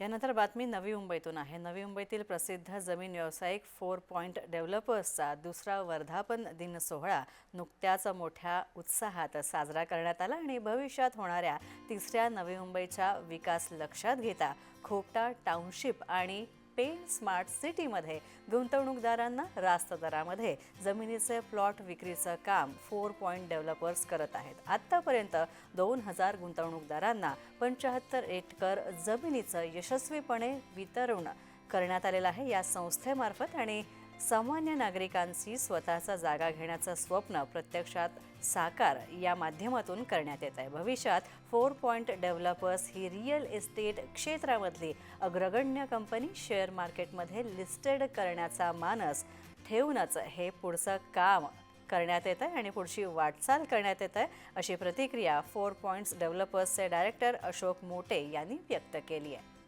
यानंतर बातमी नवी मुंबईतून आहे. नवी मुंबईतील प्रसिद्ध जमीन व्यावसायिक फोर पॉईंट डेव्हलपर्सचा दुसरा वर्धापन दिन सोहळा नुकत्याच मोठ्या उत्साहात साजरा करण्यात आला आणि भविष्यात होणाऱ्या तिसऱ्या नवी मुंबईच्या विकास लक्षात घेता खोपटा टाउनशिप आणि पेन स्मार्ट सिटीमध्ये गुंतवणूकदारांना रास्त दरामध्ये जमिनीचे प्लॉट विक्रीचं काम फोर पॉईंट डेव्हलपर्स करत आहेत. आत्तापर्यंत दोन हजार गुंतवणूकदारांना पंच्याहत्तर एकर जमिनीचं यशस्वीपणे वितरण करण्यात आलेलं आहे या संस्थेमार्फत आणि सामान्य नागरिकांची स्वतःचा जागा घेण्याचं स्वप्न प्रत्यक्षात साकार या माध्यमातून करण्यात येत आहे. भविष्यात फोर पॉईंट डेव्हलपर्स ही रिअल इस्टेट क्षेत्रामधली अग्रगण्य कंपनी शेअर मार्केटमध्ये लिस्टेड करण्याचा मानस ठेवूनच हे पुढचं काम करण्यात येत आहे आणि पुढची वाटचाल करण्यात येत आहे अशी प्रतिक्रिया फोर पॉईंट्स डेव्हलपर्सचे डायरेक्टर अशोक मोटे यांनी व्यक्त केली आहे.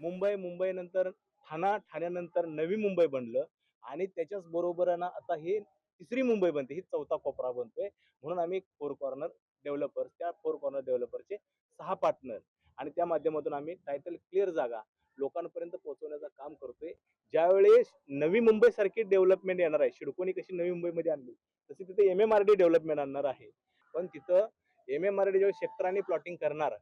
मुंबई मुंबईनंतर ठाणा ठाण्यानंतर नवी मुंबई बनलं. आणि त्याच्याच ना आता ही तिसरी मुंबई बनते. ही चौथा कोपरा बनतोय. म्हणून आम्ही फोर कॉर्नर डेव्हलपर्स त्या फोर कॉर्नर डेव्हलपरचे सहा पार्टनर आणि त्या माध्यमातून आम्ही टायटल क्लिअर जागा लोकांपर्यंत पोहोचवण्याचं काम करतोय. ज्यावेळेस नवी मुंबई सारखी डेव्हलपमेंट येणार आहे शिडकोनी कशी नवी मुंबईमध्ये आणली तशी तिथे M M R D development आणणार आहे. पण तिथं एम एम आर डी ज्यावेळी सेक्टर प्लॉटिंग करणार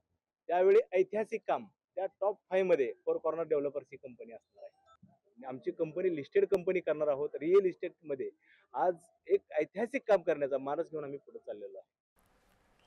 त्यावेळी ऐतिहासिक काम त्या टॉप फाईव्हमध्ये फोर कॉर्नर डेव्हलपर्स ही कंपनी असणार आहे. आमची कंपनी लिस्टेड कंपनी करणार आहोत. रिअल इस्टेटमध्ये आज एक ऐतिहासिक काम करण्याचा मानस घेऊन आम्ही पुढे चाललेलो आहे.